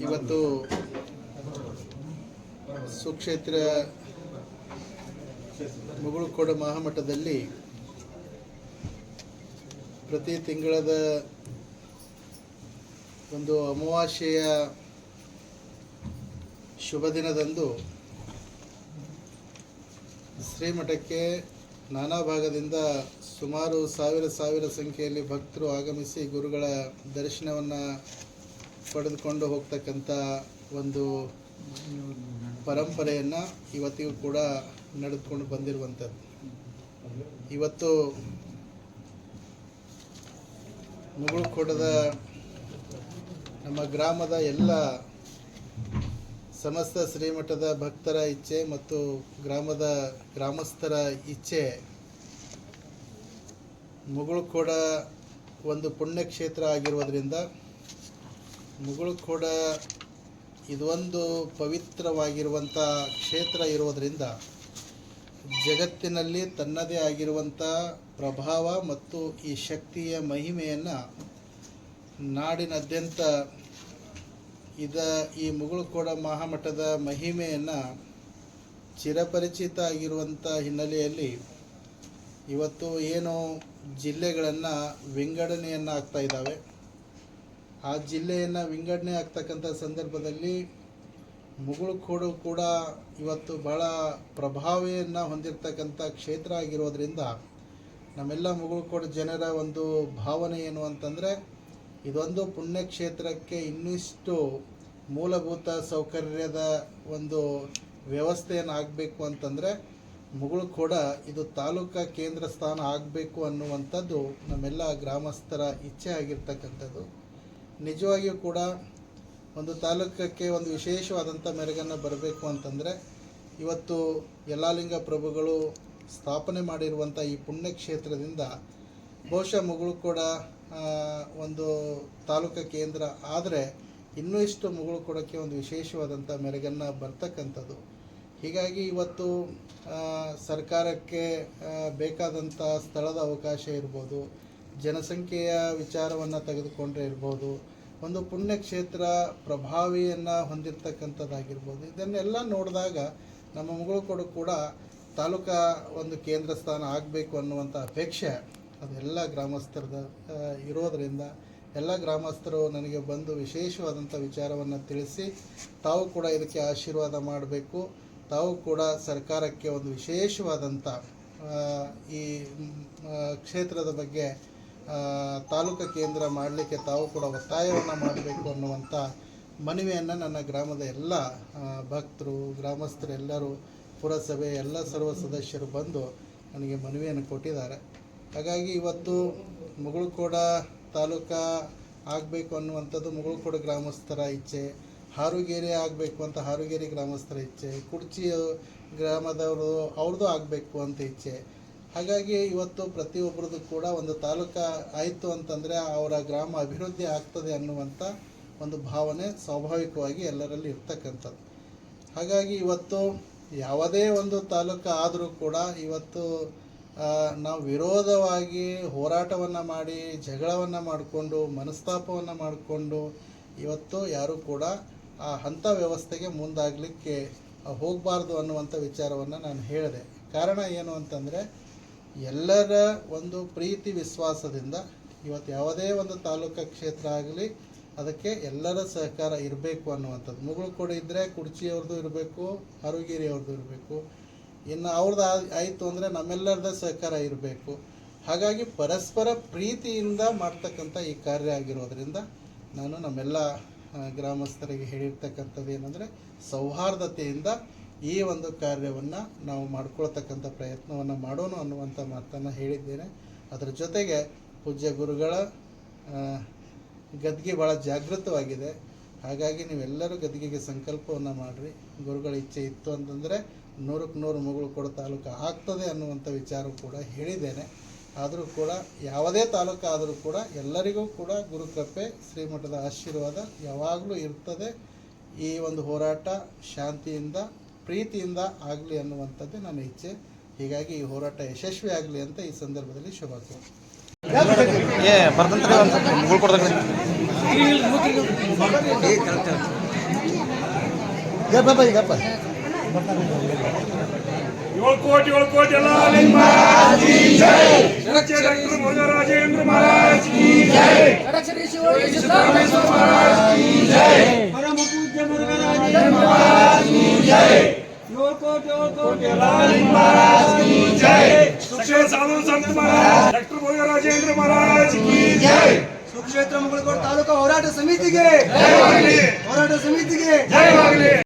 ಇವತ್ತು ಸುಕ್ಷೇತ್ರ ಮುಗುಳುಕೋಡ ಮಹಾಮಠದಲ್ಲಿ ಪ್ರತಿ ತಿಂಗಳದ ಒಂದು ಅಮಾವಾಸ್ಯೆಯ ಶುಭ ದಿನದಂದು ಶ್ರೀಮಠಕ್ಕೆ ನಾನಾ ಭಾಗದಿಂದ ಸುಮಾರು ಸಾವಿರ ಸಾವಿರ ಸಂಖ್ಯೆಯಲ್ಲಿ ಭಕ್ತರು ಆಗಮಿಸಿ ಗುರುಗಳ ದರ್ಶನವನ್ನು ಪಡೆದುಕೊಂಡು ಹೋಗ್ತಕ್ಕಂಥ ಒಂದು ಪರಂಪರೆಯನ್ನು ಇವತ್ತಿಗೂ ಕೂಡ ನಡೆದುಕೊಂಡು ಬಂದಿರುವಂಥದ್ದು. ಇವತ್ತು ಮುಗುಳುಕೋಟದ ನಮ್ಮ ಗ್ರಾಮದ ಎಲ್ಲ ಸಮಸ್ತ ಶ್ರೀಮಠದ ಭಕ್ತರ ಇಚ್ಛೆ ಮತ್ತು ಗ್ರಾಮದ ಗ್ರಾಮಸ್ಥರ ಇಚ್ಛೆ ಮುಗುಳುಕೋಡ ಒಂದು ಪುಣ್ಯಕ್ಷೇತ್ರ ಆಗಿರುವುದರಿಂದ ಮುಗುಳುಕೋಡ ಇದೊಂದು ಪವಿತ್ರವಾಗಿರುವಂಥ ಕ್ಷೇತ್ರ ಇರುವುದರಿಂದ ಜಗತ್ತಿನಲ್ಲಿ ತನ್ನದೇ ಆಗಿರುವಂಥ ಪ್ರಭಾವ ಮತ್ತು ಈ ಶಕ್ತಿಯ ಮಹಿಮೆಯನ್ನು ನಾಡಿನಾದ್ಯಂತ ಇದ ಈ ಮುಗುಳುಕೋಡ ಮಹಾಮಠದ ಮಹಿಮೆಯನ್ನು ಚಿರಪರಿಚಿತ ಆಗಿರುವಂಥ ಹಿನ್ನೆಲೆಯಲ್ಲಿ ಇವತ್ತು ಏನು ಜಿಲ್ಲೆಗಳನ್ನು ವಿಂಗಡಣೆಯನ್ನು ಆಗ್ತಾ ಇದ್ದಾವೆ. ಆ ಜಿಲ್ಲೆಯನ್ನು ವಿಂಗಡಣೆ ಆಗ್ತಕ್ಕಂಥ ಸಂದರ್ಭದಲ್ಲಿ ಮುಗುಳುಕೋಡು ಕೂಡ ಇವತ್ತು ಭಾಳ ಪ್ರಭಾವಿಯನ್ನು ಹೊಂದಿರತಕ್ಕಂಥ ಕ್ಷೇತ್ರ ಆಗಿರೋದ್ರಿಂದ ನಮ್ಮೆಲ್ಲ ಮುಗುಳುಕೋಡು ಜನರ ಒಂದು ಭಾವನೆ ಏನು ಅಂತಂದರೆ, ಇದೊಂದು ಪುಣ್ಯಕ್ಷೇತ್ರಕ್ಕೆ ಇನ್ನಿಷ್ಟು ಮೂಲಭೂತ ಸೌಕರ್ಯದ ಒಂದು ವ್ಯವಸ್ಥೆಯನ್ನು ಆಗಬೇಕು ಅಂತಂದರೆ ಮುಗುಳು ಕೂಡ ಇದು ತಾಲೂಕಾ ಕೇಂದ್ರ ಸ್ಥಾನ ಆಗಬೇಕು ಅನ್ನುವಂಥದ್ದು ನಮ್ಮೆಲ್ಲ ಗ್ರಾಮಸ್ಥರ ಇಚ್ಛೆ ಆಗಿರ್ತಕ್ಕಂಥದ್ದು. ನಿಜವಾಗಿಯೂ ಕೂಡ ಒಂದು ತಾಲೂಕಕ್ಕೆ ಒಂದು ವಿಶೇಷವಾದಂಥ ಮೆರಗನ್ನು ಬರಬೇಕು ಅಂತಂದರೆ ಇವತ್ತು ಯಲ್ಲಾಲಿಂಗ ಪ್ರಭುಗಳು ಸ್ಥಾಪನೆ ಮಾಡಿರುವಂಥ ಈ ಪುಣ್ಯಕ್ಷೇತ್ರದಿಂದ ಬಹುಶಃ ಮುಗುಳು ಕೂಡ ಒಂದು ತಾಲೂಕಾ ಕೇಂದ್ರ ಆದರೆ ಇನ್ನೂ ಇಷ್ಟು ಮುಗುಳು ಕೊಡೋಕ್ಕೆ ಒಂದು ವಿಶೇಷವಾದಂಥ ಮೆರಗನ್ನು ಬರ್ತಕ್ಕಂಥದ್ದು. ಹೀಗಾಗಿ ಇವತ್ತು ಸರ್ಕಾರಕ್ಕೆ ಬೇಕಾದಂಥ ಸ್ಥಳದ ಅವಕಾಶ ಇರ್ಬೋದು, ಜನಸಂಖ್ಯೆಯ ವಿಚಾರವನ್ನು ತೆಗೆದುಕೊಂಡ್ರೆ ಇರ್ಬೋದು, ಒಂದು ಪುಣ್ಯಕ್ಷೇತ್ರ ಪ್ರಭಾವಿಯನ್ನು ಹೊಂದಿರತಕ್ಕಂಥದ್ದಾಗಿರ್ಬೋದು, ಇದನ್ನೆಲ್ಲ ನೋಡಿದಾಗ ನಮ್ಮ ಮುಗುಳುಕೋಡು ಕೂಡ ತಾಲೂಕಾ ಒಂದು ಕೇಂದ್ರ ಸ್ಥಾನ ಆಗಬೇಕು ಅನ್ನುವಂಥ ಅಪೇಕ್ಷೆ ಅದೆಲ್ಲ ಗ್ರಾಮಸ್ಥರದ ಇರೋದರಿಂದ ಎಲ್ಲ ಗ್ರಾಮಸ್ಥರು ನನಗೆ ಬಂದು ವಿಶೇಷವಾದಂಥ ವಿಚಾರವನ್ನು ತಿಳಿಸಿ ತಾವು ಕೂಡ ಇದಕ್ಕೆ ಆಶೀರ್ವಾದ ಮಾಡಬೇಕು. ತಾವು ಕೂಡ ಸರ್ಕಾರಕ್ಕೆ ಒಂದು ವಿಶೇಷವಾದಂಥ ಈ ಕ್ಷೇತ್ರದ ಬಗ್ಗೆ ತಾಲೂಕು ಕೇಂದ್ರ ಮಾಡಲಿಕ್ಕೆ ತಾವು ಕೂಡ ಒತ್ತಾಯವನ್ನು ಮಾಡಬೇಕು ಅನ್ನುವಂಥ ಮನವಿಯನ್ನು ನನ್ನ ಗ್ರಾಮದ ಎಲ್ಲ ಭಕ್ತರು ಗ್ರಾಮಸ್ಥರೆಲ್ಲರೂ ಪುರಸಭೆ ಎಲ್ಲ ಸರ್ವ ಸದಸ್ಯರು ಬಂದು ನನಗೆ ಮನವಿಯನ್ನು ಕೊಟ್ಟಿದ್ದಾರೆ. ಹಾಗಾಗಿ ಇವತ್ತು ಮುಗುಳ್ಕೋಡ ತಾಲೂಕಾ ಆಗಬೇಕು ಅನ್ನುವಂಥದ್ದು ಮುಗುಳ್ಕೋಡ ಗ್ರಾಮಸ್ಥರ ಇಚ್ಛೆ ಹಾರುಗೇರಿ ಆಗಬೇಕು ಅಂತ ಹಾರುಗೇರಿ ಗ್ರಾಮಸ್ಥರ ಇಚ್ಛೆ ಕುರ್ಚಿ ಗ್ರಾಮದವರು ಅವ್ರದ್ದು ಆಗಬೇಕು ಅಂತ ಇಚ್ಛೆ. ಹಾಗಾಗಿ ಇವತ್ತು ಪ್ರತಿಯೊಬ್ಬರದ್ದು ಕೂಡ ಒಂದು ತಾಲೂಕು ಆಯಿತು ಅಂತಂದರೆ ಅವರ ಗ್ರಾಮ ಅಭಿವೃದ್ಧಿ ಆಗ್ತದೆ ಅನ್ನುವಂಥ ಒಂದು ಭಾವನೆ ಸ್ವಾಭಾವಿಕವಾಗಿ ಎಲ್ಲರಲ್ಲಿ ಇರ್ತಕ್ಕಂಥದ್ದು. ಹಾಗಾಗಿ ಇವತ್ತು ಯಾವುದೇ ಒಂದು ತಾಲೂಕು ಆದರೂ ಕೂಡ ಇವತ್ತು ನಾವು ವಿರೋಧವಾಗಿ ಹೋರಾಟವನ್ನು ಮಾಡಿ ಜಗಳವನ್ನು ಮಾಡಿಕೊಂಡು ಮನಸ್ತಾಪವನ್ನು ಮಾಡಿಕೊಂಡು ಇವತ್ತು ಯಾರೂ ಕೂಡ ಆ ಹಂತ ವ್ಯವಸ್ಥೆಗೆ ಮುಂದಾಗಲಿಕ್ಕೆ ಹೋಗಬಾರ್ದು ಅನ್ನುವಂಥ ವಿಚಾರವನ್ನು ನಾನು ಹೇಳಿದೆ. ಕಾರಣ ಏನು ಅಂತಂದರೆ, ಎಲ್ಲರ ಒಂದು ಪ್ರೀತಿ ವಿಶ್ವಾಸದಿಂದ ಇವತ್ತು ಯಾವುದೇ ಒಂದು ತಾಲೂಕಾ ಕ್ಷೇತ್ರ ಆಗಲಿ ಅದಕ್ಕೆ ಎಲ್ಲರ ಸಹಕಾರ ಇರಬೇಕು ಅನ್ನುವಂಥದ್ದು. ಮುಗುಳು ಕೂಡ ಇದ್ದರೆ ಕುಡ್ಚಿಯವ್ರದ್ದು ಇರಬೇಕು ಅರುಗಿರಿಯವ್ರದ್ದು ಇರಬೇಕು. ಇನ್ನು ಅವ್ರದ್ದು ಆಯಿತು ಅಂದರೆ ನಮ್ಮೆಲ್ಲರದ ಸಹಕಾರ ಇರಬೇಕು. ಹಾಗಾಗಿ ಪರಸ್ಪರ ಪ್ರೀತಿಯಿಂದ ಮಾಡ್ತಕ್ಕಂಥ ಈ ಕಾರ್ಯ ಆಗಿರೋದ್ರಿಂದ ನಾನು ನಮ್ಮೆಲ್ಲ ಗ್ರಾಮಸ್ಥರಿಗೆ ಹೇಳಿರ್ತಕ್ಕಂಥದ್ದು ಏನಂದರೆ ಸೌಹಾರ್ದತೆಯಿಂದ ಈ ಒಂದು ಕಾರ್ಯವನ್ನು ನಾವು ಮಾಡ್ಕೊಳ್ತಕ್ಕಂಥ ಪ್ರಯತ್ನವನ್ನು ಮಾಡೋಣ ಅನ್ನುವಂಥ ಮಾತನ್ನು ಹೇಳಿದ್ದೇನೆ. ಅದರ ಜೊತೆಗೆ ಪೂಜ್ಯ ಗುರುಗಳ ಗದ್ಗೆ ಭಾಳ ಜಾಗೃತವಾಗಿದೆ. ಹಾಗಾಗಿ ನೀವೆಲ್ಲರೂ ಗದ್ಗೆಗೆ ಸಂಕಲ್ಪವನ್ನು ಮಾಡಿರಿ. ಗುರುಗಳ ಇಚ್ಛೆ ಇತ್ತು ಅಂತಂದರೆ ನೂರಕ್ಕೆ ನೂರು ಮಗಳು ಕೂಡ ತಾಲೂಕು ಆಗ್ತದೆ ಅನ್ನುವಂಥ ವಿಚಾರ ಕೂಡ ಹೇಳಿದ್ದೇನೆ. ಆದರೂ ಕೂಡ ಯಾವುದೇ ತಾಲೂಕು ಆದರೂ ಕೂಡ ಎಲ್ಲರಿಗೂ ಕೂಡ ಗುರುಕೃಪೆ ಶ್ರೀಮಠದ ಆಶೀರ್ವಾದ ಯಾವಾಗಲೂ ಇರ್ತದೆ. ಈ ಒಂದು ಹೋರಾಟ ಶಾಂತಿಯಿಂದ ಪ್ರೀತಿಯಿಂದ ಆಗಲಿ ಅನ್ನುವಂಥದ್ದೇ ನನ್ನ ಇಚ್ಛೆ. ಹೀಗಾಗಿ ಈ ಹೋರಾಟ ಯಶಸ್ವಿ ಆಗಲಿ ಅಂತ ಈ ಸಂದರ್ಭದಲ್ಲಿ ಶುಭ ಕೋರ್ತೀನಿ ಏ ಬರ್ತಂತ್ರಿ ಒಂದು ಸ್ವಲ್ಪ ಮುಗುಳ್ ಕೊಡ್ದಾಗ ಏಳು ಕೋಟಿ ಏಳು ಕೋಟಿ ಎಲ್ಲ ನಿಮ್ಮ ಡಾಕ್ಟರ್ ಮುರುಘರಾಜೇಂದ್ರ ಮಹಾರಾಜ್ ಕಿ ಸುಕ್ಷೇತ್ರ ಸಾಧು ಸಂತ ಮಹಾರಾಜ್ ಡಾಕ್ಟರ್ ಮುರುಘರಾಜೇಂದ್ರ ಮಹಾರಾಜ್ ಕಿ ಸುಕ್ಷೇತ್ರ ಮುಗಳಕೋಟ್ ತಾಲೂಕು ಹೋರಾಟ ಸಮಿತಿಗೆ ಹೋರಾಟ ಸಮಿತಿಗೆ ಜಯವಾಗಲಿ